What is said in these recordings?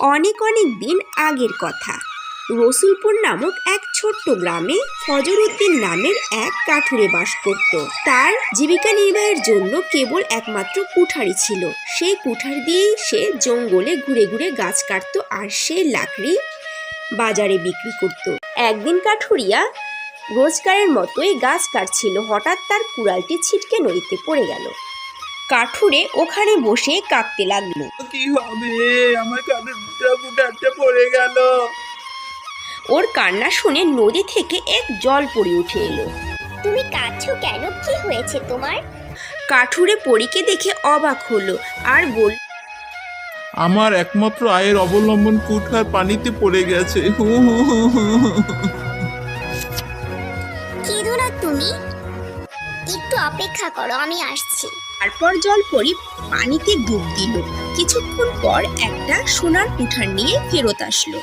অনেক অনেক দিন আগের কথা। রসুলপুর নামক এক ছোট্ট গ্রামে ফজরউদ্দিন নামের এক কাঠুরে বাস করত। তার জীবিকা নির্বাহের জন্য কেবল একমাত্র কুঠারি ছিল। সেই কুঠার দিয়েই সে জঙ্গলে ঘুরে ঘুরে গাছ কাটতো আর সেই লাকড়ি বাজারে বিক্রি করত। একদিন কাঠুরিয়া রোজগারের মতোই গাছ কাটছিল। হঠাৎ তার কুড়ালটি ছিটকে নদীতে পড়ে গেল। কাঠুরে ওখানে বসে কাঁদতে লাগল। কি হবে? আমার পড়ে গেল। ওর কান্না শুনে নদী থেকে এক জল পড়ে উঠে এলো। তুমি কাঁদছো কেন? কি হয়েছে তোমার? কাঠুরে পরীকে দেখে অবাক হলো আর বল আমার একমাত্র আয়ের অবলম্বন কুঠার পানিতে পড়ে গেছে। হু হু হু হু হু। কেঁদো না তুমি। একটু অপেক্ষা করো আমি আসছি। তারপর জল পরি পানিতে ডুব দিল। কিছুক্ষণ পর একটা সোনার কুঠার নিয়ে ফেরত আসলো।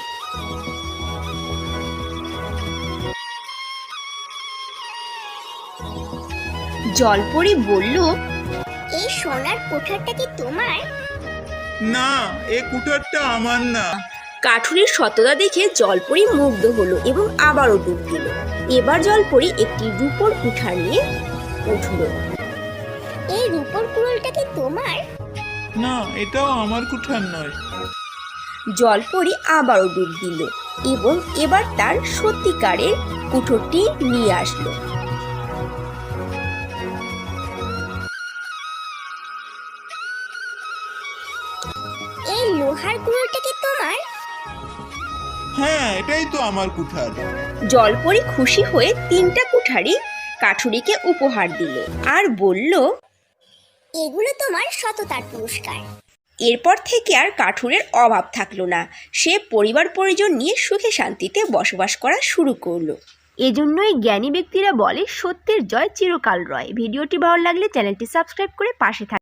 জলপরি বলল এই সোনার কোঠারটা কি তোমার? না এ কুঠারটা আমার না। কাঠুরির সততা দেখে জলপরি মুগ্ধ হলো এবং আবারও ডুব দিল। এবার জলপরি একটি রূপোর কুঠার নিয়ে উঠল। এই রূপোর কুড়োলটা কি তোমার? না এটাও আমার কুঠার নয়। জলপরি আবারও ডুব দিল এবং এবার তার সত্যিকারের কুঠোরটি নিয়ে আসলো। এই লোহার কুড়োলটা কি তোমার? হ্যাঁ এটাই তো আমার কুঠার। জলপরি খুশি হয়ে তিনটা কুঠারি কাঠুরিকে উপহার দিল আর বলল এগুলো তোমার সততার পুরস্কার। এরপর থেকে আর কাঠুরের অভাব থাকল না। সে পরিবার পরিজন নিয়ে সুখে শান্তিতে বসবাস করা শুরু করল। এজন্যই জ্ঞানী ব্যক্তিরা বলে, সত্যের জয় চিরকাল রয়। ভিডিওটি ভালো লাগলে চ্যানেলটি সাবস্ক্রাইব করে পাশে থাক